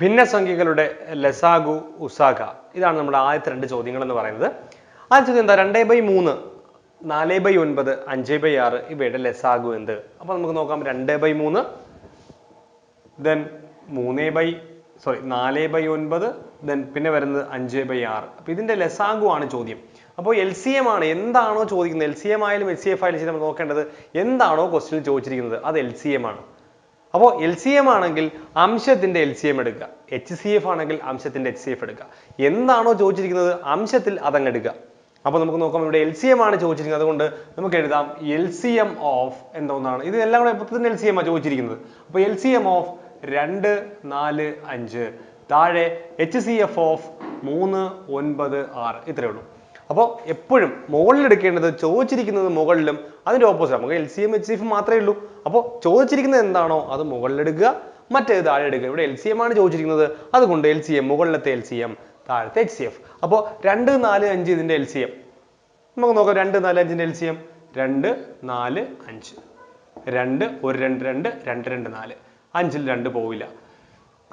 ഭിന്നസംഖ്യകളുടെ ലസാഗു ഉസാഗ. ഇതാണ് നമ്മുടെ ആദ്യത്തെ രണ്ട് ചോദ്യങ്ങൾ എന്ന് പറയുന്നത്. ആദ്യ ചോദ്യം എന്താ? രണ്ടേ ബൈ മൂന്ന് നാല് ബൈ ഒൻപത് അഞ്ച് ബൈ ആറ് ഇവയുടെ ലസാഗു എന്ത്? അപ്പൊ നമുക്ക് നോക്കാം. രണ്ട് ബൈ മൂന്ന് ദെൻ മൂന്ന് ബൈ സോറി നാല് ബൈ ഒൻപത് ദെൻ പിന്നെ വരുന്നത് അഞ്ച് ബൈ ആറ്. അപ്പൊ ഇതിന്റെ ലസാഗു ആണ് ചോദ്യം. അപ്പോൾ എൽ സി എം ആണ് എന്താണോ ചോദിക്കുന്നത്? എൽ സി എം ആയാലും എൽ സി എഫ് ആയാലും ശരി നമ്മൾ നോക്കേണ്ടത് എന്താണോ ക്വസ്റ്റ്യൻ ചോദിച്ചിരിക്കുന്നത്? അത് എൽ സി എം ആണ്. അപ്പോൾ എൽ സി എം ആണെങ്കിൽ അംശത്തിന്റെ എൽ സി എം എടുക്കുക. എച്ച് സി എഫ് ആണെങ്കിൽ അംശത്തിന്റെ എച്ച് സി എഫ് എടുക്കുക. എന്താണോ ചോദിച്ചിരിക്കുന്നത് അംശത്തിൽ അതങ്ങ് എടുക്കുക. അപ്പോൾ നമുക്ക് നോക്കാം ഇവിടെ എൽ സി എം ആണ് ചോദിച്ചിരിക്കുന്നത്. അതുകൊണ്ട് നമുക്ക് എഴുതാം എൽ സി എം ഓഫ് എന്തോന്നാണ്. ഇത് എല്ലാം കൂടെ എപ്പോഴത്തെ എൽ സി എം ആണ് ചോദിച്ചിരിക്കുന്നത്. അപ്പോൾ എൽ സി എം ഓഫ് രണ്ട് നാല് അഞ്ച്. താഴെ എച്ച് സി എഫ് ഓഫ് മൂന്ന് ഒൻപത് ആറ്. ഇത്രയേ ഉള്ളൂ. അപ്പോൾ എപ്പോഴും മുകളിൽ എടുക്കേണ്ടത് ചോദിച്ചിരിക്കുന്നത് മുകളിലും അതിന്റെ ഓപ്പോസിറ്റ് നമുക്ക് L C M H F മാത്രമേ ഉള്ളൂ. അപ്പോൾ ചോദിച്ചിരിക്കുന്നത് എന്താണോ അത് മുകളിലെടുക്കുക മറ്റേത് താഴെ എടുക്കുക ഇവിടെ എൽ സി എം ആണ് ചോദിച്ചിരിക്കുന്നത്. അതുകൊണ്ട് എൽ സി എം മുകളിലത്തെ എൽ സി എം താഴത്തെ എച്ച് സി എഫ് അപ്പോൾ രണ്ട് നാല് അഞ്ച് ഇതിന്റെ എൽ സി എം നമുക്ക് നോക്കാം. രണ്ട് നാല് അഞ്ചിന്റെ എൽ സി എം രണ്ട് നാല് അഞ്ച്. രണ്ട് ഒരു രണ്ട് രണ്ട് രണ്ട് രണ്ട് നാല്. അഞ്ചിൽ രണ്ട് പോവില്ല.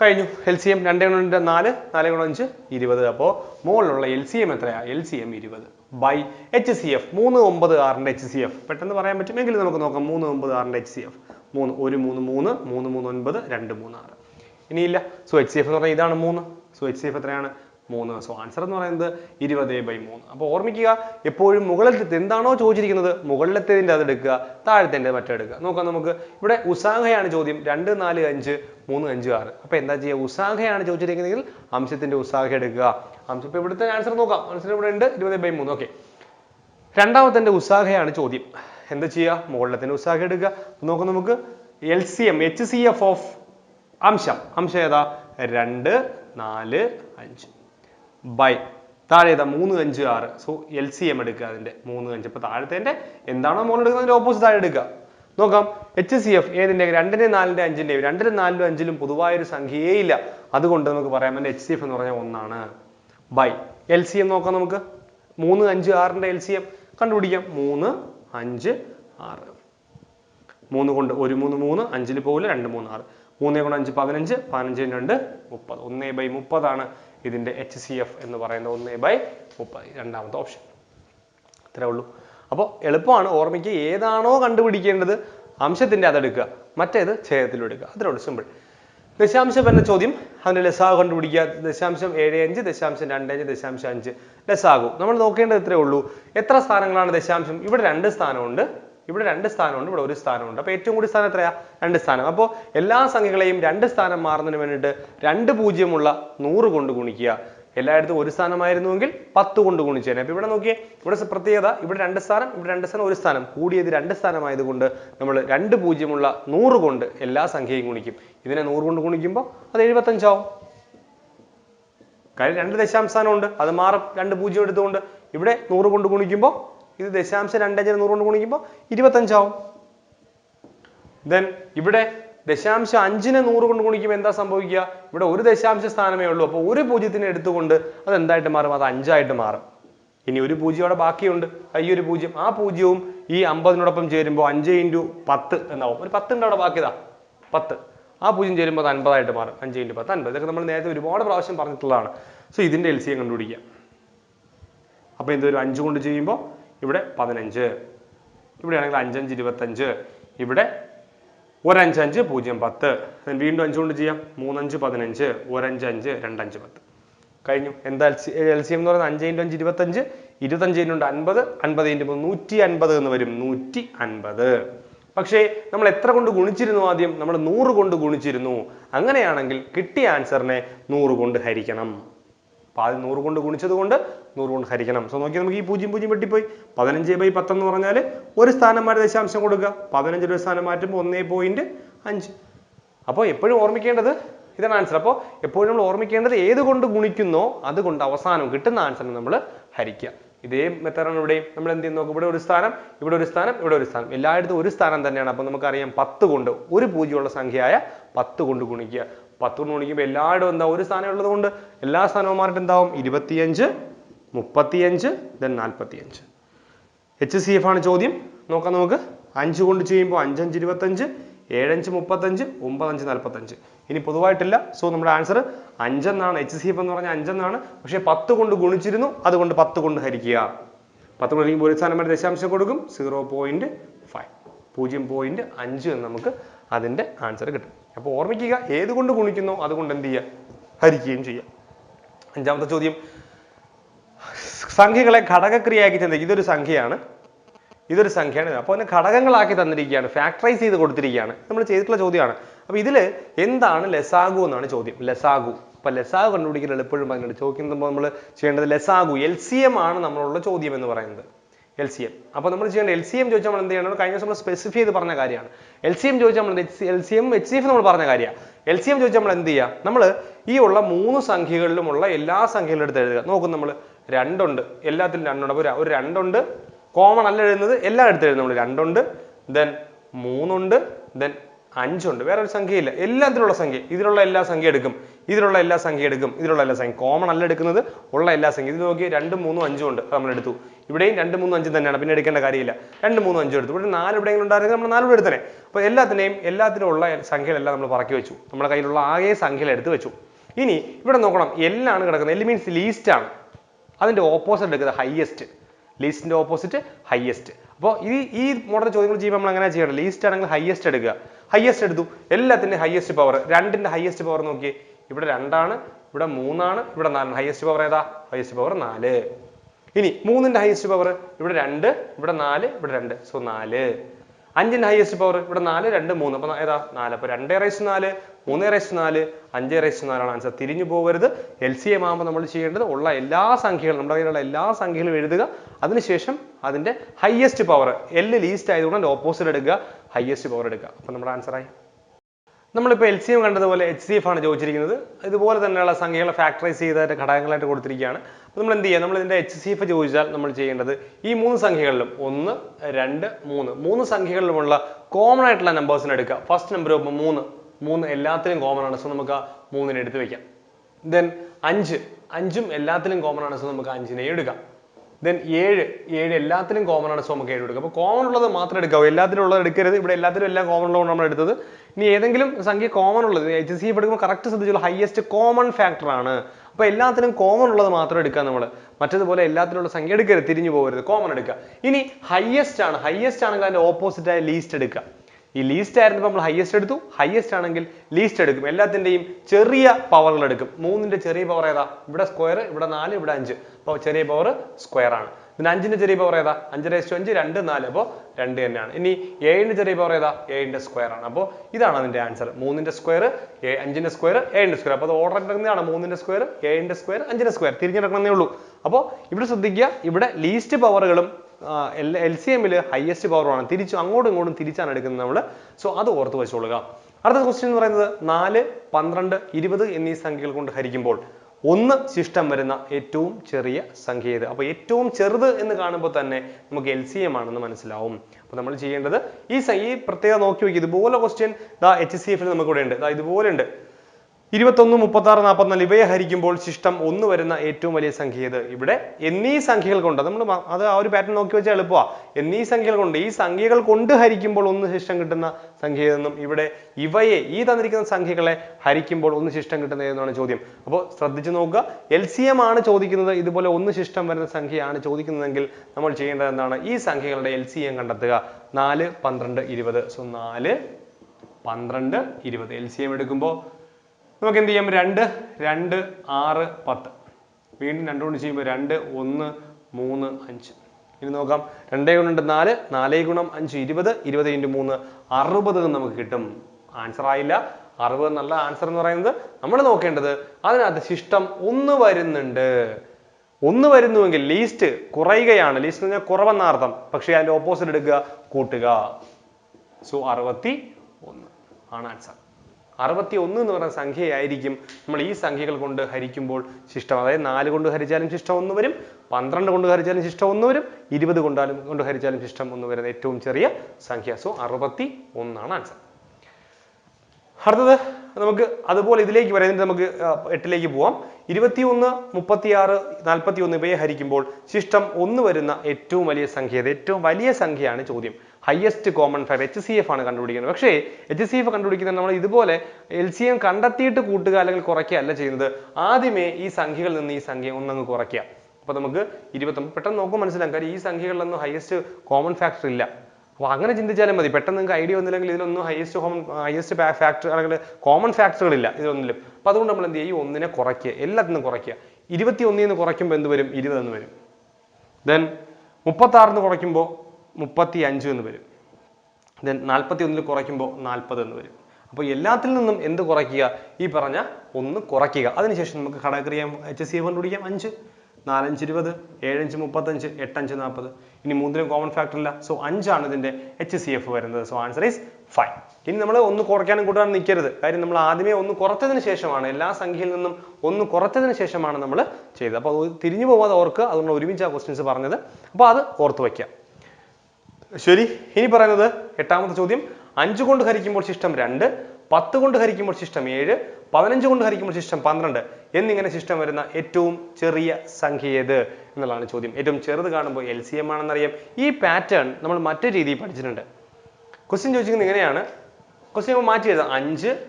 കഴിഞ്ഞു. എൽ സി എം രണ്ട് ഗുണം നാല് നാല് ഗുണം അഞ്ച് ഇരുപത്. അപ്പോൾ മുകളിലുള്ള എൽ സി എം എത്രയാ? എൽ സി എം ഇരുപത്. ബൈ എച്ച് സി എഫ് മൂന്ന് ഒമ്പത് ആറിന്റെ എച്ച് സി എഫ് പെട്ടെന്ന് പറയാൻ പറ്റുമെങ്കിൽ നമുക്ക് നോക്കാം. മൂന്ന് ഒമ്പത് ആറിന്റെ എച്ച് സി എഫ് മൂന്ന് ഒരു മൂന്ന് മൂന്ന് മൂന്ന് മൂന്ന് ഒൻപത് രണ്ട് മൂന്ന് ആറ്. ഇനിയില്ല. സോ എച്ച് സി എഫ് എന്ന് പറഞ്ഞാൽ ഇതാണ് മൂന്ന്. സോ എച്ച് സി എഫ് എത്രയാണ്? മൂന്ന്. സോ ആൻസർ എന്ന് പറയുന്നത് ഇരുപത് ബൈ മൂന്ന്. അപ്പോൾ ഓർമ്മിക്കുക എപ്പോഴും മുകളിലത്തെ എന്താണോ ചോദിച്ചിരിക്കുന്നത് മുകളിലത്തേതിന്റെ അത് എടുക്കുക മറ്റേ എടുക്കുക. നോക്കാം നമുക്ക്. ഇവിടെ ഉസാഹയാണ് ചോദ്യം. രണ്ട് നാല് അഞ്ച് മൂന്ന് അഞ്ച് ആറ്. അപ്പോൾ എന്താ ചെയ്യുക? ഉസാഹയാണ് ചോദിച്ചിരിക്കുന്നതെങ്കിൽ അംശത്തിന്റെ ഉസാഹ എടുക്കുക. അംശം ഇപ്പോൾ ഇവിടുത്തെ ആൻസർ നോക്കാം. ആൻസർ ഇവിടെ ഉണ്ട്. ഇരുപത് ബൈ മൂന്ന്. ഓക്കെ രണ്ടാമത്തെ ഉസാഹയാണ് ചോദ്യം. എന്താ ചെയ്യുക? മുകളിലത്തിന്റെ ഉസാഹ എടുക്കുക. നോക്കാം നമുക്ക്. L C M H C F of അംശം. അംശം ഏതാ? രണ്ട് നാല് അഞ്ച്. ബൈ താഴെ ഏതാ മൂന്ന് അഞ്ച് ആറ്. സോ എൽ സി എം എടുക്കുക അതിന്റെ മൂന്ന് അഞ്ച്. ഇപ്പൊ താഴത്തെ എന്താണോ മോൾ എടുക്കുന്നതിന്റെ ഓപ്പോസിറ്റ് താഴെ എടുക്കുക. നോക്കാം. എച്ച് സി എഫ് ഏതിന്റെ രണ്ടിന്റെ നാലിന്റെ അഞ്ചിന്റെ രണ്ടിന്റെ നാലിലും അഞ്ചിലും പൊതുവായൊരു സംഖ്യയേ ഇല്ല അതുകൊണ്ട് നമുക്ക് പറയാം എന്റെ എച്ച് സി എഫ് എന്ന് പറഞ്ഞാൽ ഒന്നാണ്. ബൈ എൽ സി എം നോക്കാം നമുക്ക്. മൂന്ന് അഞ്ച് ആറിന്റെ എൽ സി എം കണ്ടുപിടിക്കാം. മൂന്ന് അഞ്ച് ആറ്. മൂന്ന് കൊണ്ട് ഒരു മൂന്ന് മൂന്ന് അഞ്ചിൽ പോകില്ല രണ്ട് മൂന്ന് ആറ്. മൂന്നേ കൊണ്ട് അഞ്ച് പതിനഞ്ച് പതിനഞ്ചിന് രണ്ട് മുപ്പത്. ഒന്നേ ബൈ മുപ്പതാണ്. ഇതിന്റെ എച്ച് സി എഫ് എന്ന് പറയുന്ന ഒന്ന് ബൈ മുപ്പത്. രണ്ടാമത്തെ ഓപ്ഷൻ ഇത്രേ ഉള്ളൂ. അപ്പോൾ എളുപ്പമാണ് ഓർമ്മയ്ക്ക് ഏതാണോ കണ്ടുപിടിക്കേണ്ടത് അംശത്തിന്റെ അതെടുക്കുക മറ്റേത് ഛേദത്തിലെടുക്കുക അത്രേ ഉള്ളൂ. സിമ്പിൾ ദശാംശം എന്ന ചോദ്യം. അതിന്റെ ലസാഗ് കണ്ടുപിടിക്കുക. ദശാംശം ഏഴ് അഞ്ച് ദശാംശം രണ്ട് അഞ്ച് ദശാംശം അഞ്ച്. ലസാഗു. നമ്മൾ നോക്കേണ്ടത് ഇത്രേ ഉള്ളൂ. എത്ര സ്ഥാനങ്ങളാണ് ദശാംശം? ഇവിടെ രണ്ട് സ്ഥാനമുണ്ട്. ഇവിടെ രണ്ട് സ്ഥാനമുണ്ട് ഇവിടെ ഒരു സ്ഥാനമുണ്ട്. അപ്പോൾ ഏറ്റവും കൂടി സ്ഥാനം എത്രയാ? രണ്ട് സ്ഥാനം. അപ്പോൾ എല്ലാ സംഖ്യകളെയും രണ്ട് സ്ഥാനം മാറുന്നതിന് വേണ്ടിയിട്ട് രണ്ട് പൂജ്യമുള്ള നൂറ് കൊണ്ട് ഗുണിക്കുക. എല്ലായിടത്തും ഒരു സ്ഥാനമായിരുന്നുവെങ്കിൽ പത്ത് കൊണ്ട് ഗുണിച്ചേനെ. അപ്പൊ ഇവിടെ നോക്കിയേ ഇവിടെ പ്രത്യേകത ഇവിടെ രണ്ട് സ്ഥാനം ഇവിടെ രണ്ട് സ്ഥാനം ഒരു സ്ഥാനം. കൂടിയത് രണ്ട് സ്ഥാനമായതുകൊണ്ട് നമ്മൾ രണ്ട് പൂജ്യമുള്ള നൂറ് കൊണ്ട് എല്ലാ സംഖ്യയും ഗുണിക്കും. ഇതിനെ നൂറ് കൊണ്ട് ഗുണിക്കുമ്പോൾ അത് എഴുപത്തഞ്ചാവും. കാര്യം രണ്ട് ദശാംശാനമുണ്ട്. അത് മാറും. രണ്ട് പൂജ്യം എടുത്തുകൊണ്ട് ഇവിടെ നൂറ് കൊണ്ട് ഗുണിക്കുമ്പോൾ ഇത് ദശാംശം രണ്ടഞ്ചിന് നൂറ് കൊണ്ട് ഗുണിക്കുമ്പോൾ ഇരുപത്തഞ്ചാവും. ദെൻ ഇവിടെ ദശാംശം അഞ്ചിനെ നൂറ് കൊണ്ട് ഗുണിക്കുമ്പോൾ എന്താ സംഭവിക്കുക? ഇവിടെ ഒരു ദശാംശ സ്ഥാനമേ ഉള്ളൂ. അപ്പോൾ ഒരു പൂജ്യത്തിനെ എടുത്തുകൊണ്ട് അത് എന്തായിട്ട് മാറും? അത് അഞ്ചായിട്ട് മാറും. ഇനി ഒരു പൂജ്യം അവിടെ ബാക്കിയുണ്ട്. ഈ ഒരു പൂജ്യം ആ പൂജ്യവും ഈ അമ്പതിനോടൊപ്പം ചേരുമ്പോൾ അഞ്ച് ഇന്റു പത്ത് എന്നാവും. ഒരു പത്തുണ്ട് അവിടെ ബാക്കിയതാ. പത്ത്. ആ പൂജ്യം ചേരുമ്പോൾ അത് അൻപതായിട്ട് മാറും. അഞ്ച് ഇന്റു പത്ത് അൻപത്. ഇതൊക്കെ നമ്മൾ നേരത്തെ ഒരുപാട് പ്രാവശ്യം പറഞ്ഞിട്ടുള്ളതാണ്. സോ ഇതിന്റെ എൽ സി എം കണ്ടുപിടിക്കുക അപ്പോൾ എന്തൊരു അഞ്ച് കൊണ്ട് ചെയ്യുമ്പോൾ ഇവിടെ പതിനഞ്ച്. ഇവിടെ ആണെങ്കിൽ അഞ്ചഞ്ച് ഇരുപത്തഞ്ച്. ഇവിടെ ഒരഞ്ച് അഞ്ച് പൂജ്യം പത്ത്. വീണ്ടും അഞ്ച് കൊണ്ട് ചെയ്യാം. മൂന്നഞ്ച് പതിനഞ്ച്. ഒരഞ്ച് അഞ്ച് രണ്ടഞ്ച് പത്ത്. കഴിഞ്ഞു. എന്താ എൽ സി എം എന്ന് പറയുന്നത് അഞ്ച് ഇന്റു അഞ്ച് ഇരുപത്തഞ്ച്. ഇരുപത്തഞ്ച് ഇന്റു അൻപത്. അൻപത് ഇന്റു മൂന്ന്. നൂറ്റി അൻപത് എന്ന് വരും. നൂറ്റി അൻപത് പക്ഷേ നമ്മൾ എത്ര കൊണ്ട് ഗുണിച്ചിരുന്നു ആദ്യം? നമ്മൾ നൂറ് കൊണ്ട് ഗുണിച്ചിരുന്നു. അങ്ങനെയാണെങ്കിൽ കിട്ടിയ ആൻസറിനെ നൂറ് കൊണ്ട് ഹരിക്കണം. അപ്പൊ ആദ്യം നൂറ് കൊണ്ട് ഗുണിച്ചത് കൊണ്ട് നൂറ് കൊണ്ട് ഹരിക്കണം. സോ നോക്കി നമുക്ക് ഈ പൂജ്യം പൂജ്യം വെട്ടിപ്പോയി. പതിനഞ്ച് ബൈ പത്ത് എന്ന് പറഞ്ഞാൽ ഒരു സ്ഥാനം മാറ്റി ദശാംശം കൊടുക്കുക. പതിനഞ്ചിൽ ഒരു സ്ഥാനം മാറ്റുമ്പോൾ ഒന്നേ പോയിന്റ് അഞ്ച്. അപ്പോൾ എപ്പോഴും ഓർമ്മിക്കേണ്ടത് ഇതാണ് ആൻസർ അപ്പോൾ എപ്പോഴും നമ്മൾ ഓർമ്മിക്കേണ്ടത് ഏത് കൊണ്ട് ഗുണിക്കുന്നോ അതുകൊണ്ട് അവസാനം കിട്ടുന്ന ആൻസറിനെ നമ്മൾ ഹരിക്കുക. ഇതേ മെത്തേഡാണ് ഇവിടെ നമ്മൾ എന്ത് ചെയ്യുന്നു? നോക്കും ഇവിടെ ഒരു സ്ഥാനം ഇവിടെ ഒരു സ്ഥാനം ഇവിടെ ഒരു സ്ഥാനം. എല്ലായിടത്തും ഒരു സ്ഥാനം തന്നെയാണ്. അപ്പോൾ നമുക്കറിയാം പത്ത് കൊണ്ട് ഒരു പൂജ്യമുള്ള സംഖ്യയായ പത്ത് കൊണ്ട് ഗുണിക്കുക. പത്ത് കൊണ്ട് ഗുണിക്കുമ്പോൾ എല്ലായിടും എന്താ ഒരു സ്ഥാനം ഉള്ളത് കൊണ്ട് എല്ലാ സ്ഥാനവും മാറിയിട്ട് എന്താവും? ഇരുപത്തിയഞ്ച് മുപ്പത്തിയഞ്ച് ദെൻ നാൽപ്പത്തിയഞ്ച് എച്ച് സി എഫ് ആണ് ചോദ്യം. നോക്കാം നമുക്ക്. അഞ്ച് കൊണ്ട് ചെയ്യുമ്പോൾ അഞ്ചഞ്ച് ഇരുപത്തഞ്ച് ഏഴഞ്ച് മുപ്പത്തഞ്ച് ഒമ്പതഞ്ച് നാൽപ്പത്തഞ്ച് ഇനി പൊതുവായിട്ടില്ല. സോ നമ്മുടെ ആൻസർ അഞ്ചെന്നാണ്. എച്ച് സി എഫ് എന്ന് പറഞ്ഞാൽ അഞ്ചെന്നാണ്. പക്ഷേ പത്ത് കൊണ്ട് ഗുണിച്ചിരുന്നു. അതുകൊണ്ട് പത്ത് കൊണ്ട് ഹരിക്കുക. പത്ത് കൊണ്ട് ഹരിക്കുമ്പോൾ ഒരു സ്ഥാനം വരെ ദശാംശം കൊടുക്കും. സീറോ പോയിന്റ് ഫൈവ് പൂജ്യം പോയിന്റ് അഞ്ച് എന്ന് നമുക്ക് അതിന്റെ ആൻസർ കിട്ടും. അപ്പോൾ ഓർമ്മിക്കുക ഏത് കൊണ്ട് ഗുണിക്കുന്നോ അതുകൊണ്ട് എന്ത് ചെയ്യുക? ഹരിക്കുകയും ചെയ്യാം അഞ്ചാമത്തെ ചോദ്യം. സംഖ്യകളെ ഘടകക്രിയയാക്കി ചിന്തിക്കുക ഇതൊരു സംഖ്യയാണ്. ഇതൊരു സംഖ്യയാണ്. അപ്പോൾ അതിനെ ഘടകങ്ങളാക്കി തന്നിരിക്കുകയാണ്. ഫാക്ടറൈസ് ചെയ്ത് കൊടുത്തിരിക്കുകയാണ്. നമ്മൾ ചെയ്തിട്ടുള്ള ചോദ്യമാണ്. അപ്പോൾ ഇതിൽ എന്താണ് ലെസാഗു എന്നാണ് ചോദ്യം. ലെസാഗു. അപ്പൊ ലെസാഗു കണ്ടുപിടിക്കുന്നത് എപ്പോഴും പറഞ്ഞിട്ടുണ്ട് ചോദിക്കുമ്പോൾ നമ്മൾ ചെയ്യേണ്ടത് ലെസാഗു. എൽ സി എം ആണ് നമ്മളുള്ള ചോദ്യം എന്ന് പറയുന്നത്. എൽ സി എം അപ്പോൾ നമ്മൾ ചെയ്യേണ്ട എൽ സി എം ചോദിച്ചാൽ നമ്മൾ എന്ത് ചെയ്യണം? കഴിഞ്ഞ ദിവസം നമ്മൾ സ്പെസിഫൈ ചെയ്ത് പറഞ്ഞ കാര്യമാണ്. എൽ സി എം ചോദിച്ചാൽ നമ്മൾ L C M H C F നമ്മൾ പറഞ്ഞ കാര്യമാണ് എൽ സി എം ചോദിച്ചാൽ നമ്മൾ എന്ത് ചെയ്യുക നമ്മൾ ഈ ഉള്ള മൂന്ന് സംഖ്യകളിലുമുള്ള എല്ലാ സംഖ്യകളും എടുത്ത് എഴുതുക. നോക്കും നമ്മൾ രണ്ടുണ്ട്. എല്ലാത്തിലും രണ്ടുണ്ട്. അപ്പോൾ ഒരു- രണ്ടുണ്ട്. കോമൺ അല്ല എഴുതുന്നത്. എല്ലാം എടുത്ത് എഴുതുന്നത് നമ്മൾ രണ്ടുണ്ട്. ദെൻ മൂന്നുണ്ട്. ദെൻ അഞ്ചുണ്ട്. വേറെ ഒരു സംഖ്യയില്ല. എല്ലാത്തിലുള്ള സംഖ്യ. ഇതിലുള്ള എല്ലാ സംഖ്യ എടുക്കും. ഇതിലുള്ള എല്ലാ സംഖ്യ എടുക്കും. ഇതിലുള്ള എല്ലാ സംഖ്യ കോമൺ അല്ല എടുക്കുന്നത്. ഉള്ള എല്ലാ സംഖ്യ ഇത് നോക്കി രണ്ടും മൂന്നും അഞ്ചും ഉണ്ട്. നമ്മൾ എടുത്തു ഇവിടെയും രണ്ട് മൂന്നും അഞ്ചും തന്നെയാണ്. പിന്നെ എടുക്കേണ്ട കാര്യമില്ല. രണ്ട് മൂന്നും അഞ്ചും എടുത്തു. ഇവിടെ നാല് എവിടെയെങ്കിലും ഉണ്ടായിരുന്നെങ്കിൽ നമ്മൾ നാലും എടുത്തനെ. അപ്പോൾ എല്ലാത്തിനെയും എല്ലാത്തിലുള്ള സംഖ്യകളെല്ലാം നമ്മൾ പറക്കി വെച്ചു. നമ്മുടെ കയ്യിലുള്ള ആകെ സംഖ്യകൾ എടുത്ത് വെച്ചു. ഇനി ഇവിടെ നോക്കണം. എല്ലാണ് കിടക്കുന്നത്. എൽ മീൻസ് ലീസ്റ്റ് ആണ്. അതിന്റെ ഓപ്പോസിറ്റ് എടുക്കുന്നത് ഹയസ്റ്റ് ലീസ്റ്റിന്റെ ഓപ്പോസിറ്റ് ഹയസ്റ്റ് അപ്പോൾ ഈ ഈ മോഡൽ ചോദ്യങ്ങൾ ചെയ്യുമ്പോൾ നമ്മൾ അങ്ങനെ ചെയ്യണം ലീസ്റ്റ് ആണെങ്കിൽ ഹയസ്റ്റ് എടുക്കുക. ഹയസ്റ്റ് എടുത്തു. എല്ലാത്തിന്റെ ഹയസ്റ്റ് പവർ രണ്ടിന്റെ ഹയസ്റ്റ് പവർ നോക്കി ഇവിടെ രണ്ടാണ് ഇവിടെ മൂന്നാണ് ഇവിടെ നാലാണ് ഹയസ്റ്റ് പവർ ഏതാ? ഹയസ്റ്റ് പവർ നാല്. ഇനി മൂന്നിന്റെ ഹയസ്റ്റ് പവർ ഇവിടെ രണ്ട് ഇവിടെ നാല് ഇവിടെ രണ്ട്. സോ നാല്. അഞ്ചിന്റെ ഹയസ്റ്റ് പവർ ഇവിടെ നാല് രണ്ട് മൂന്ന്. അപ്പൊ ഏതാ? നാല്. അപ്പൊ രണ്ടേ റൈസ് നാല് മൂന്നേ റൈസ് നാല് അഞ്ചേ റൈസ് നാലാണ് ആൻസർ തിരിഞ്ഞു പോകരുത് എൽ സി എം ആകുമ്പോൾ നമ്മൾ ചെയ്യേണ്ടത് ഉള്ള എല്ലാ സംഖ്യകളും നമ്മുടെ കയ്യിലുള്ള എല്ലാ സംഖ്യകളും എഴുതുക. അതിനുശേഷം അതിന്റെ ഹയസ്റ്റ് പവർ എൽ ലീസ്റ്റ് ആയതുകൊണ്ട് ഓപ്പോസിറ്റ് എടുക്കുക. ഹയസ്റ്റ് പവർ എടുക്കുക. അപ്പൊ നമ്മുടെ ആൻസർ ആയി. നമ്മളിപ്പോൾ എൽ സി എം കണ്ടതുപോലെ എച്ച് സി എഫ് ആണ് ചോദിച്ചിരിക്കുന്നത്. ഇതുപോലെ തന്നെയുള്ള സംഖ്യകളെ ഫാക്ടറൈസ് ചെയ്തതിന്റെ ഘടകങ്ങളായിട്ട് കൊടുത്തിരിക്കുകയാണ്. അപ്പോൾ നമ്മൾ എന്ത് ചെയ്യുക നമ്മൾ ഇതിന്റെ എച്ച് സി എഫ് ചോദിച്ചാൽ നമ്മൾ ചെയ്യേണ്ടത് ഈ മൂന്ന് സംഖ്യകളിലും ഒന്ന് രണ്ട് മൂന്ന്. മൂന്ന് സംഖ്യകളിലുമുള്ള കോമൺ ആയിട്ടുള്ള നമ്പേഴ്സിനെ എടുക്കുക. ഫസ്റ്റ് നമ്പർ ഇപ്പോൾ മൂന്ന്. മൂന്ന് എല്ലാത്തിലും കോമൺ ആണ്. സോ നമുക്ക് ആ മൂന്നിനെ എടുത്ത് വയ്ക്കാം ദെൻ അഞ്ച്. അഞ്ചും എല്ലാത്തിലും കോമൺ ആണ്. സോ നമുക്ക് അഞ്ചിനെ എടുക്കാം. ദെൻ ഏഴ് ഏഴ് എല്ലാത്തിലും കോമൺ ആണ് സോ നമുക്ക് ഏഴ് എടുക്കാം അപ്പോൾ കോമൺ ഉള്ളത് മാത്രം എടുക്കാവൂ എല്ലാത്തിലും ഉള്ളത് എടുക്കരുത്. ഇവിടെ എല്ലാത്തിലും എല്ലാം കോമൺ ഉള്ളതുകൊണ്ട് നമ്മൾ എടുത്തത്. ഇനി ഏതെങ്കിലും സംഖ്യ കോമൺ ഉള്ളത്. എച്ച് സി എടുക്കുമ്പോൾ കറക്റ്റ് ശ്രദ്ധിച്ചുള്ള ഹയസ്റ്റ് കോമൺ ഫാക്ടർ ആണ്. അപ്പോൾ എല്ലാത്തിലും കോമൺ ഉള്ളത് മാത്രം എടുക്കുക നമ്മൾ. മറ്റതുപോലെ എല്ലാത്തിലുള്ള സംഖ്യ എടുക്കരുത്. തിരിഞ്ഞു പോകരുത്. കോമൺ എടുക്കുക. ഇനി ഹയസ്റ്റ് ആണ്. ഹയസ്റ്റ് ആണെങ്കിൽ അതിന്റെ ഓപ്പോസിറ്റ് ആയ ലീസ്റ്റ് എടുക്കുക. ഈ ലീസ്റ്റ് ആയിരുന്നപ്പോൾ നമ്മൾ ഹയസ്റ്റ് എടുത്തു. ഹയസ്റ്റ് ആണെങ്കിൽ ലീസ്റ്റ് എടുക്കും. എല്ലാത്തിന്റെയും ചെറിയ പവറുകൾ എടുക്കും. മൂന്നിന്റെ ചെറിയ പവർ ഏതാ? ഇവിടെ സ്ക്വയർ ഇവിടെ നാല് ഇവിടെ അഞ്ച്. അപ്പോൾ ചെറിയ പവർ സ്ക്വയർ ആണ്. പിന്നെ അഞ്ചിന്റെ ചെറിയ പവർ ഏതാ? അഞ്ച് റേസ്റ്റു അഞ്ച് രണ്ട് നാല്. അപ്പോൾ രണ്ട് തന്നെയാണ്. ഇനി ഏഴിന്റെ ചെറിയ പവർ ഏതാ? ഏഴിന്റെ സ്ക്വയർ ആണ്. അപ്പോൾ ഇതാണ് അതിന്റെ ആൻസർ മൂന്നിന്റെ സ്ക്വയർ അഞ്ചിന്റെ സ്ക്വയർ ഏഴിന്റെ സ്ക്വയർ അപ്പോൾ അത് ഓർഡർ എടുക്കുന്നതാണ് മൂന്നിന്റെ സ്ക്വയർ ഏഴിന്റെ സ്ക്വയർ അഞ്ചിന്റെ സ്ക്വയർ തിരിഞ്ഞെടുക്കണമെന്നേ ഉള്ളൂ. അപ്പോൾ ഇവിടെ ശ്രദ്ധിക്കുക ഇവിടെ ലീസ്റ്റ് പവറുകളും എൽ സി എമ്മിൽ ഹയസ്റ്റ് പവറാണ് തിരിച്ചു അങ്ങോട്ടും ഇങ്ങോട്ടും തിരിച്ചാണ് എടുക്കുന്നത് നമ്മൾ സോ അത് ഓർത്ത് വെച്ചോളുക. അടുത്ത ക്വസ്റ്റ്യൻ എന്ന് പറയുന്നത് നാല് പന്ത്രണ്ട് ഇരുപത് എന്നീ സംഖ്യകൾ കൊണ്ട് ഹരിക്കുമ്പോൾ ഒന്ന് ശിഷ്ടം വരുന്ന ഏറ്റവും ചെറിയ സംഖ്യ ഏത് അപ്പോൾ ഏറ്റവും ചെറുത് എന്ന് കാണുമ്പോൾ തന്നെ നമുക്ക് എൽ സി എം ആണെന്ന് മനസ്സിലാവും. അപ്പോൾ നമ്മൾ ചെയ്യേണ്ടത് ഈ ഈ പ്രത്യേകത നോക്കി നോക്കി. ഇതുപോലെ ക്വസ്റ്റ്യൻ ദാ എച്ച് സി എഫിൽ നമുക്ക് ഇവിടെ ഉണ്ട് ദാ ഇതുപോലെ ഉണ്ട് ഇരുപത്തൊന്ന് മുപ്പത്തി ആറ് നാൽപ്പത്തിനാല് ഇവയെ ഹരിക്കുമ്പോൾ ശിഷ്ടം ഒന്ന് വരുന്ന ഏറ്റവും വലിയ സംഖ്യ ഏത്? ഇവിടെ എന്നീ സംഖ്യകൾ കൊണ്ട് നമ്മൾ അത് ആ ഒരു പാറ്റേൺ നോക്കി വെച്ചാൽ എളുപ്പമാണ് എന്നീ സംഖ്യകൾ കൊണ്ട് ഈ സംഖ്യകൾ കൊണ്ട് ഹരിക്കുമ്പോൾ ഒന്ന് ശിഷ്ടം കിട്ടുന്ന സംഖ്യ ഏതെന്നും ഇവിടെ ഇവയെ ഈ തന്നിരിക്കുന്ന സംഖ്യകളെ ഹരിക്കുമ്പോൾ ഒന്ന് ശിഷ്ടം കിട്ടുന്ന ഏതെന്നാണ് ചോദ്യം. അപ്പോൾ ശ്രദ്ധിച്ചു നോക്കുക. എൽ സി എം ആണ് ചോദിക്കുന്നത് ഇതുപോലെ ഒന്ന് ശിഷ്ടം വരുന്ന സംഖ്യയാണ് ചോദിക്കുന്നതെങ്കിൽ നമ്മൾ ചെയ്യേണ്ടത് എന്താണ്? ഈ സംഖ്യകളുടെ എൽ സി എം കണ്ടെത്തുക. നാല് പന്ത്രണ്ട് ഇരുപത്. സോ നാല് പന്ത്രണ്ട് ഇരുപത്. എൽ സി എം എടുക്കുമ്പോൾ നമുക്ക് എന്ത് ചെയ്യാം? രണ്ട് രണ്ട് ആറ് പത്ത്. വീണ്ടും രണ്ട് കൊണ്ട് ചെയ്യുമ്പോൾ രണ്ട് ഒന്ന് മൂന്ന് അഞ്ച്. ഇനി നോക്കാം. രണ്ടേ ഗുണം രണ്ട് നാല് നാലേ ഗുണം അഞ്ച് ഇരുപത്. ഇരുപത് ഇന്റു മൂന്ന് അറുപത് നമുക്ക് കിട്ടും. ആൻസർ ആയില്ല. അറുപത് നല്ല ആൻസർ എന്ന് പറയുന്നത് നമ്മൾ നോക്കേണ്ടത് അതിനകത്ത് ശിഷ്ടം ഒന്ന് വരുന്നുണ്ട്. ഒന്ന് വരുന്നുവെങ്കിൽ ലീസ്റ്റ് കുറയുകയാണ്. ലീസ്റ്റ് എന്ന് പറഞ്ഞാൽ കുറവെന്ന അർത്ഥം. പക്ഷേ അതിന്റെ ഓപ്പോസിറ്റ് എടുക്കുക കൂട്ടുക. സോ അറുപത്തി ഒന്ന് ആണ് ആൻസർ അറുപത്തി ഒന്ന് എന്ന് പറയുന്ന സംഖ്യയായിരിക്കും നമ്മൾ ഈ സംഖ്യകൾ കൊണ്ട് ഹരിക്കുമ്പോൾ ശിഷ്ടം. അതായത് നാല് കൊണ്ട് ഹരിച്ചാലും ശിഷ്ടം ഒന്ന് വരും പന്ത്രണ്ട് കൊണ്ട് ഹരിച്ചാലും ശിഷ്ടം ഒന്ന് വരും ഇരുപത് കൊണ്ടാലും കൊണ്ട് ഹരിച്ചാലും ശിഷ്ടം ഒന്ന് വരുന്ന ഏറ്റവും ചെറിയ സംഖ്യ. സോ അറുപത്തി ഒന്നാണ് ആൻസർ അടുത്തത് നമുക്ക് അതുപോലെ ഇതിലേക്ക് വരുന്നത് നമുക്ക് എട്ടിലേക്ക് പോവാം. ഇരുപത്തിയൊന്ന് മുപ്പത്തിയാറ് നാൽപ്പത്തി ഒന്ന് ഇവയെ ഹരിക്കുമ്പോൾ ശിഷ്ടം ഒന്ന് വരുന്ന ഏറ്റവും വലിയ സംഖ്യ? ഏറ്റവും വലിയ സംഖ്യയാണ് ചോദ്യം. Highest common factor H C F ആണ് കണ്ടുപിടിക്കുന്നത്. പക്ഷേ എച്ച് സി എഫ് കണ്ടുപിടിക്കുന്നത് നമ്മൾ ഇതുപോലെ എൽ സി എം കണ്ടെത്തിയിട്ട് കൂട്ടുക അല്ലെങ്കിൽ കുറയ്ക്കുക അല്ല ചെയ്യുന്നത്. ആദ്യമേ ഈ സംഖ്യകളിൽ നിന്ന് ഈ സംഖ്യ ഒന്നങ്ങ് കുറയ്ക്കുക. അപ്പോൾ നമുക്ക് ഇരുപത്തൊമ്പത് പെട്ടെന്ന് നോക്കുമ്പോൾ മനസ്സിലാക്കാം കാര്യം ഈ സംഖ്യകളിലൊന്നും ഹയസ്റ്റ് കോമൺ ഫാക്ടർ ഇല്ല. അപ്പോൾ അങ്ങനെ ചിന്തിച്ചാലും മതി. പെട്ടെന്ന് നിങ്ങൾക്ക് ഐഡിയ വന്നില്ലെങ്കിൽ ഇതിലൊന്നും ഹയസ്റ്റ് കോമൺ ഹയസ്റ്റ് ഫാക്ടർ അല്ലെങ്കിൽ കോമൺ ഫാക്ടറുകളില്ല ഇതിലൊന്നിലും. അപ്പോൾ അതുകൊണ്ട് നമ്മൾ എന്ത് ചെയ്യും ഈ ഒന്നിനെ കുറയ്ക്കുക. എല്ലാത്തിനും കുറയ്ക്കുക. ഇരുപത്തി ഒന്നിൽ നിന്ന് കുറയ്ക്കുമ്പോൾ എന്ത് വരും? ഇരുപത് എന്ന് വരും. ദെൻ മുപ്പത്തി ആറിന് കുറയ്ക്കുമ്പോൾ മുപ്പത്തി അഞ്ച് എന്ന് വരും. ദെൻ നാൽപ്പത്തി ഒന്നിൽ കുറയ്ക്കുമ്പോൾ നാൽപ്പത് എന്ന് വരും. അപ്പോൾ എല്ലാത്തിൽ നിന്നും എന്ത് കുറയ്ക്കുക? ഈ പറഞ്ഞ ഒന്ന് കുറയ്ക്കുക. അതിനുശേഷം നമുക്ക് ഘടകക്രിയ എച്ച് സി കണ്ടുപിടിക്കാം അഞ്ച് നാലഞ്ച് ഇരുപത് ഏഴഞ്ച് മുപ്പത്തഞ്ച് എട്ടഞ്ച് നാൽപ്പത് ഇനി മൂന്നിനും കോമൺ ഫാക്ടർ ഇല്ല. സോ അഞ്ചാണ് ഇതിന്റെ എച്ച് സി എഫ് വരുന്നത്. സോ ആൻസർ ഈസ് ഫൈവ് ഇനി നമ്മൾ ഒന്ന് കുറയ്ക്കാനും കൂട്ടാനും നിൽക്കരുത്. കാര്യം നമ്മൾ ആദ്യമേ ഒന്ന് കുറച്ചതിന് ശേഷമാണ് എല്ലാ സംഖ്യയിൽ നിന്നും ഒന്ന് കുറച്ചതിന് ശേഷമാണ് നമ്മൾ ചെയ്തത്. അപ്പോൾ തിരിഞ്ഞു പോകാതെ ഓർക്കുക. അതുകൊണ്ട് ഒരുമിച്ച് ആ ക്വസ്റ്റ്യൻസ് പറഞ്ഞത്. അപ്പോൾ അത് ഓർത്ത് വയ്ക്കുക. ശരി ഇനി പറയുന്നത് എട്ടാമത്തെ ചോദ്യം. അഞ്ച് കൊണ്ട് ഹരിക്കുമ്പോൾ ശിഷ്ടം രണ്ട് പത്ത് കൊണ്ട് ഹരിക്കുമ്പോൾ ശിഷ്ടം ഏഴ് പതിനഞ്ച് കൊണ്ട് ഹരിക്കുമ്പോൾ ശിഷ്ടം പന്ത്രണ്ട് എന്നിങ്ങനെ ശിഷ്ടം വരുന്ന ഏറ്റവും ചെറിയ സംഖ്യ ഏത് എന്നുള്ളതാണ് ചോദ്യം. ഏറ്റവും ചെറുത് കാണുമ്പോൾ എൽ സി എം ആണെന്നറിയാം. ഈ പാറ്റേൺ നമ്മൾ മറ്റു രീതിയിൽ പഠിച്ചിട്ടുണ്ട്. ക്വസ്റ്റ്യൻ ചോദിച്ചിരിക്കുന്നത് ഇങ്ങനെയാണ്. ക്വസ്റ്റ്യൻ നമ്മൾ മാറ്റി എഴുതാം. അഞ്ച്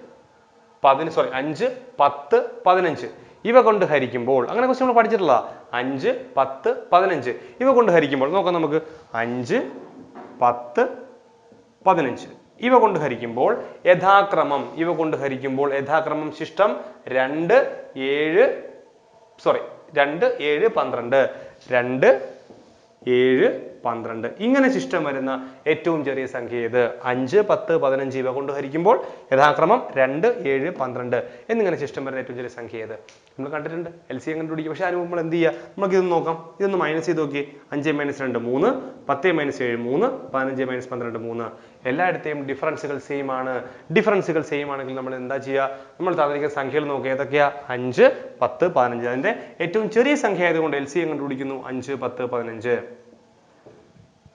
പതിന് സോറി അഞ്ച് പത്ത് പതിനഞ്ച്. ഇവ കൊണ്ട് ഹരിക്കുമ്പോൾ അങ്ങനെ ക്വസ്റ്റ്യൻ നമ്മൾ പഠിച്ചിട്ടുള്ള അഞ്ച് പത്ത് പതിനഞ്ച്. ഇവ കൊണ്ട് ഹരിക്കുമ്പോൾ നോക്കാം നമുക്ക്. അഞ്ച് പത്ത് പതിനഞ്ച്. ഇവ കൊണ്ട് ഹരിക്കുമ്പോൾ യഥാക്രമം ഇവ കൊണ്ട് ഹരിക്കുമ്പോൾ യഥാക്രമം ശിഷ്ടം രണ്ട് ഏഴ് സോറി രണ്ട് ഏഴ് പന്ത്രണ്ട്. രണ്ട് ഏഴ് പന്ത്രണ്ട്. ഇങ്ങനെ ശിഷ്ടം വരുന്ന ഏറ്റവും ചെറിയ സംഖ്യ ഏത്? അഞ്ച് പത്ത് പതിനഞ്ച് ഇവ കൊണ്ട് ഹരിക്കുമ്പോൾ യഥാക്രമം രണ്ട് ഏഴ് പന്ത്രണ്ട് എന്നിങ്ങനെ ശിഷ്ടം വരുന്ന ഏറ്റവും ചെറിയ സംഖ്യ ഏത്? നമ്മൾ കണ്ടിട്ടുണ്ട്. എൽ സി എം കണ്ടുപിടിക്കും. പക്ഷെ അതിന് നമ്മൾ എന്ത് ചെയ്യുക? നമുക്ക് ഇതൊന്ന് നോക്കാം. ഇതൊന്ന് മൈനസ് ചെയ്ത് നോക്കി അഞ്ച് മൈനസ് രണ്ട് മൂന്ന് പത്ത് മൈനസ് ഏഴ് മൂന്ന് പതിനഞ്ച് മൈനസ് പന്ത്രണ്ട് മൂന്ന്. എല്ലായിടത്തെയും ഡിഫറൻസുകൾ സെയിം ആണ്. ഡിഫറൻസുകൾ സെയിം ആണെങ്കിൽ നമ്മൾ എന്താ ചെയ്യുക? നമ്മൾ തന്നിരിക്കുന്ന സംഖ്യകൾ നോക്കുക. ഏതൊക്കെയാ? അഞ്ച് പത്ത് പതിനഞ്ച്. അതിന്റെ ഏറ്റവും ചെറിയ സംഖ്യ ആയതുകൊണ്ട് എൽ സി എങ്ങനെ കണ്ടുപിടിക്കുന്നു. അഞ്ച് പത്ത് പതിനഞ്ച്.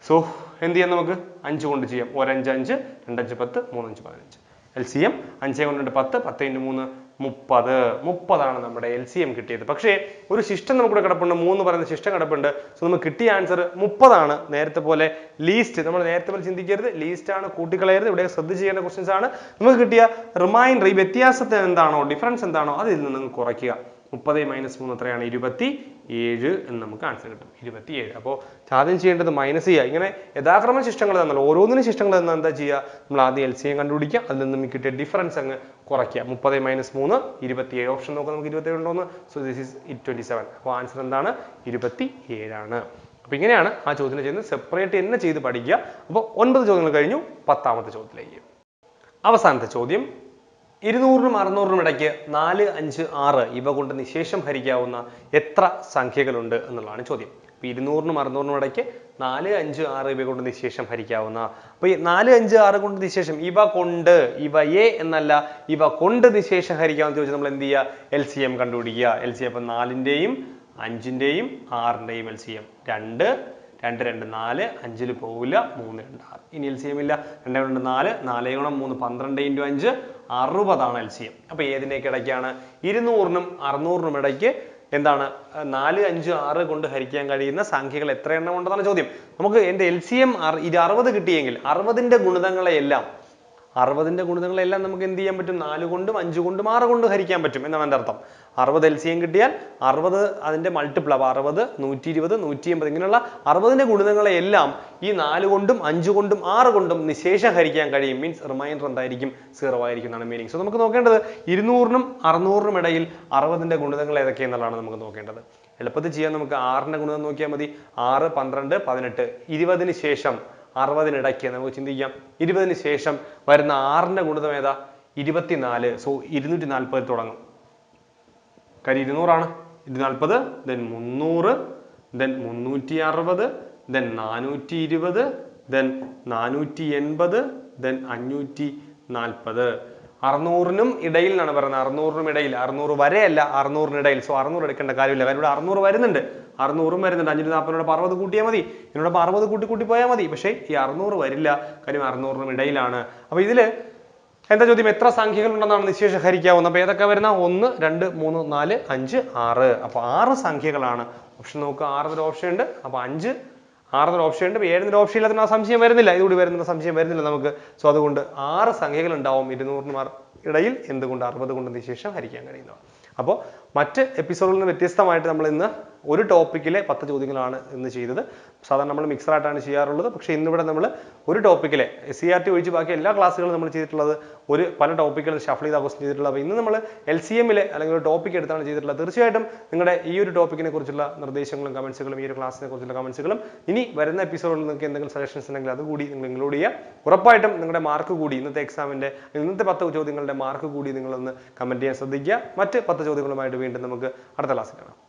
സോ എന്ത് ചെയ്യാം നമുക്ക്? അഞ്ച് കൊണ്ട് ചെയ്യാം. ഒരഞ്ച് അഞ്ച് രണ്ടഞ്ച് പത്ത് മൂന്നഞ്ച് പതിനഞ്ച്. എൽ സി എം അഞ്ച് കൊണ്ട് രണ്ട് പത്ത് പത്ത് ഇന്റു മൂന്ന് മുപ്പത്. മുപ്പതാണ് നമ്മുടെ എൽ സി എം കിട്ടിയത്. പക്ഷേ ഒരു ശിഷ്ടം നമുക്കിവിടെ കിടപ്പുണ്ട്. മൂന്ന് പറയുന്ന ശിഷ്ടം കിടപ്പുണ്ട്. സോ നമുക്ക് കിട്ടിയ ആൻസർ മുപ്പതാണ്. നേരത്തെ പോലെ ലീസ്റ്റ് നമ്മൾ നേരത്തെ പോലെ ചിന്തിക്കരുത്. ലീസ്റ്റ് ആണ് കൂട്ടിക്കളയരുത്. ഇവിടെ ശ്രദ്ധ ചെയ്യേണ്ട ക്വസ്റ്റ്യൻസ് ആണ്. നമുക്ക് കിട്ടിയ റിമൈൻഡർ ഈ വ്യത്യാസത്തിന് എന്താണോ ഡിഫറൻസ് എന്താണോ അതിൽ നിന്ന് കുറയ്ക്കുക. മുപ്പത് മൈനസ് മൂന്ന് എത്രയാണ്? ഇരുപത്തി ഏഴ് എന്ന് നമുക്ക് ആൻസർ കിട്ടും. ഇരുപത്തി ഏഴ് അപ്പോൾ ആദ്യം ചെയ്യേണ്ടത് മൈനസ് ചെയ്യുക. ഇങ്ങനെ യഥാക്രമ ശിഷ്ടങ്ങൾ തന്നല്ലോ. ഓരോന്നിനും ശിഷ്ടങ്ങൾ തന്നാൽ എന്താ ചെയ്യുക? നമ്മൾ ആദ്യം എൽ സി എം കണ്ടുപിടിക്കുക. അതിൽ നിന്ന് നമുക്ക് കിട്ടിയ ഡിഫറൻസ് അങ്ങ് കുറയ്ക്കുക. മുപ്പത് മൈനസ് മൂന്ന് ഇരുപത്തി ഏഴ് ഓപ്ഷൻ നോക്കാം നമുക്ക് ഇരുപത്തി ഏഴ് ഉണ്ടോന്ന്. So this is twenty seven അപ്പോൾ ആൻസർ എന്താണ്? ഇരുപത്തി ഏഴാണ് അപ്പോൾ ഇങ്ങനെയാണ് ആ ചോദ്യം ചെയ്യുന്നത്. സെപ്പറേറ്റ് തന്നെ ചെയ്ത് പഠിക്കുക. അപ്പോൾ ഒൻപത് ചോദ്യങ്ങൾ കഴിഞ്ഞു. പത്താമത്തെ ചോദ്യത്തിലേക്ക്. അവസാനത്തെ ചോദ്യം. ഇരുന്നൂറിനും അറുന്നൂറിനും ഇടയ്ക്ക് നാല് അഞ്ച് ആറ് ഇവ കൊണ്ട് നിശേഷം ഹരിക്കാവുന്ന എത്ര സംഖ്യകളുണ്ട് എന്നുള്ളതാണ് ചോദ്യം. അപ്പൊ ഇരുന്നൂറിനും അറുന്നൂറിനും ഇടയ്ക്ക് നാല് അഞ്ച് ആറ് ഇവ കൊണ്ട് നിശേഷം ഹരിക്കാവുന്ന. അപ്പൊ ഈ നാല് അഞ്ച് ആറ് കൊണ്ട് നിശേഷം ഇവ കൊണ്ട് ഇവയെ എന്നല്ല ഇവ കൊണ്ട് നിശേഷം ഹരിക്കാമെന്ന് ചോദിച്ചാൽ നമ്മൾ എന്ത് ചെയ്യുക എൽ സി എം കണ്ടുപിടിക്കുക. എൽ സി എം അപ്പം നാലിന്റെയും അഞ്ചിന്റെയും ആറിന്റെയും എൽ സി എം. രണ്ട് രണ്ട് രണ്ട് നാല് അഞ്ചിൽ പോകില്ല മൂന്ന് രണ്ട് ആറ്. ഇനി എൽ സി എം ഇല്ല. രണ്ട് രണ്ട് നാല് നാല് ഗുണം മൂന്ന് പന്ത്രണ്ട് ഇന്റു അഞ്ച് അറുപതാണ് എൽ സി എം അപ്പൊ ഏതിന്റെയൊക്കെ ഇടയ്ക്കാണ് ഇരുന്നൂറിനും അറുന്നൂറിനും ഇടയ്ക്ക് എന്താണ് നാല് അഞ്ച് ആറ് കൊണ്ട് ഹരിക്കാൻ കഴിയുന്ന സംഖ്യകൾ എത്ര എണ്ണം ഉണ്ടെന്നാണ് ചോദ്യം. നമുക്ക് എന്റെ എൽ സി എം ഇത് അറുപത് കിട്ടിയെങ്കിൽ അറുപതിന്റെ ഗുണിതങ്ങളെയെല്ലാം അറുപതിന്റെ ഗുണിതങ്ങളെല്ലാം നമുക്ക് എന്ത് ചെയ്യാൻ പറ്റും? നാല് കൊണ്ടും അഞ്ച് കൊണ്ടും ആറ് കൊണ്ടും ഹരിക്കാൻ പറ്റും എന്നാണ് എന്റെ അർത്ഥം. അറുപത് എൽ സി എം കിട്ടിയാൽ അറുപത് അതിന്റെ മൾട്ടിപ്പിൾ അപ്പോൾ അറുപത് നൂറ്റി ഇരുപത് നൂറ്റി എൺപത് ഇങ്ങനെയുള്ള അറുപതിന്റെ ഗുണിതങ്ങളെല്ലാം ഈ നാല് കൊണ്ടും അഞ്ച് കൊണ്ടും ആറ് കൊണ്ടും നിശേഷം ഹരിക്കാൻ കഴിയും. മീൻസ് റിമൈൻഡർ എന്തായിരിക്കും? സീറോ ആയിരിക്കും എന്നാണ് മീനിങ് സോ നമുക്ക് നോക്കേണ്ടത് ഇരുന്നൂറിനും അറുന്നൂറിനും ഇടയിൽ അറുപതിന്റെ ഗുണിതങ്ങൾ ഏതൊക്കെയെന്നുള്ളതാണ് നമുക്ക് നോക്കേണ്ടത്. എളുപ്പത്തിൽ ചെയ്യാൻ നമുക്ക് ആറിന്റെ ഗുണിതം നോക്കിയാൽ മതി. ആറ് പന്ത്രണ്ട് പതിനെട്ട് ഇരുപതിന് ശേഷം അറുപതിനിടയ്ക്ക് നമുക്ക് ചിന്തിക്കാം. ഇരുപതിന് ശേഷം വരുന്ന ആറിന്റെ ഗുണിതം ഏതാ? ഇരുപത്തിനാല്. സോ ഇരുന്നൂറ്റി നാൽപ്പതിൽ തുടങ്ങും. കാര്യം ഇരുന്നൂറാണ്. ഇരുന്നൂറ്റി നാൽപ്പത് ദെൻ മുന്നൂറ് ദെൻ മുന്നൂറ്റി അറുപത് ദെൻ നാനൂറ്റി ഇരുപത് ദെൻ നാനൂറ്റി എൺപത് ദെൻ അഞ്ഞൂറ്റി നാൽപ്പത് അറുന്നൂറിനും ഇടയിൽ എന്നാണ് പറയുന്നത്. അറുന്നൂറിനും ഇടയിൽ. അറുന്നൂറ് വരെയല്ല അറുന്നൂറിനിടയിൽ. സോ അറുന്നൂറ് എടുക്കേണ്ട കാര്യമില്ല. കാര്യം ഇവിടെ അറുന്നൂറ് വരുന്നുണ്ട്. അറുന്നൂറും വരുന്നുണ്ട്. അഞ്ഞൂറ്റി നാൽപ്പതിനോട് അറുപത് കൂട്ടിയാൽ മതി. ഇതിനോടൊപ്പം അറുപത് കൂട്ടി കൂട്ടി പോയാൽ മതി. പക്ഷേ ഈ അറുന്നൂറ് വരില്ല. കാര്യം അറുന്നൂറിനും ഇടയിലാണ്. അപ്പോൾ ഇതിൽ എന്താ ചോദ്യം? എത്ര സംഖ്യകൾ ഉണ്ടെന്നാണ് നിശേഷം ഹരിക്കാവുന്നത്. അപ്പോൾ ഏതൊക്കെ വരുന്ന? ഒന്ന് രണ്ട് മൂന്ന് നാല് അഞ്ച് ആറ്. അപ്പോൾ ആറ് സംഖ്യകളാണ്. ഓപ്ഷൻ നോക്കുക. ആറ് ഒരു ഓപ്ഷൻ ഉണ്ട്. അപ്പോൾ അഞ്ച് ആറെന്നൊരു ഓപ്ഷൻ ഉണ്ട്. ഏഴെന്നൊരു ഓപ്ഷൻ ഇല്ലാത്ത സംശയം വരുന്നില്ല. ഇതുകൂടി വരുന്ന സംശയം വരുന്നില്ല നമുക്ക്. സോ അതുകൊണ്ട് ആറ് സംഖ്യകൾ ഉണ്ടാവും ഇരുന്നൂറിന് ഇടയിൽ എന്തുകൊണ്ട് അറുപത് കൊണ്ട് നിശേഷം ഹരിക്കാൻ കഴിയുന്നതാണ്. അപ്പോൾ മറ്റ് എപ്പിസോഡിൽ നിന്ന് വ്യത്യസ്തമായിട്ട് നമ്മൾ ഇന്ന് ഒരു ടോപ്പിക്കിലെ പത്ത് ചോദ്യങ്ങളാണ് ഇന്ന് ചെയ്തത്. സാധാരണ നമ്മൾ മിക്സർ ആയിട്ടാണ് ചെയ്യാറുള്ളത്. പക്ഷേ ഇന്നിവിടെ നമ്മൾ ഒരു ടോപ്പിക്കിലെ സി ആർ ടി ഒഴിച്ച് ബാക്കി എല്ലാ ക്ലാസ്സുകളും നമ്മൾ ചെയ്തിട്ടുള്ളത് ഒരു പല ടോപ്പിക്കുകളും ഷഫിൾ ചെയ്ത ക്വസ്റ്റ് ചെയ്തിട്ടുള്ളത്. അപ്പോൾ ഇന്ന് നമ്മൾ എൽ സി എമ്മിലെ അല്ലെങ്കിൽ ഒരു ടോപ്പിക് എടുത്താണ് ചെയ്തിട്ടുള്ളത്. തീർച്ചയായിട്ടും നിങ്ങളുടെ ഈ ഒരു ടോപ്പിക്കിനെ കുറിച്ചുള്ള നിർദ്ദേശങ്ങളും കമൻസുകളും ഈ ഒരു ക്ലാസ്സിനെ കുറിച്ചുള്ള കമൻസുകളും ഇനി വരുന്ന എപ്പിസോഡിൽ നിങ്ങൾക്ക് എന്തെങ്കിലും സജഷൻസ് ഉണ്ടെങ്കിൽ അതുകൂടി നിങ്ങൾ ഇൻക്ലൂഡ് ചെയ്യുക. ഉറപ്പായിട്ടും നിങ്ങളുടെ മാർക്ക് കൂടി ഇന്നത്തെ എക്സാമിന്റെ ഇന്നത്തെ പത്ത് ചോദ്യങ്ങളുടെ മാർക്ക് കൂടി നിങ്ങളൊന്ന് കമന്റ് ചെയ്യാൻ ശ്രദ്ധിക്കുക. മറ്റ് പത്ത് ചോദ്യങ്ങളുമായിട്ട് വീണ്ടും നമുക്ക് അടുത്ത ക്ലാസ്സിൽ കാണാം.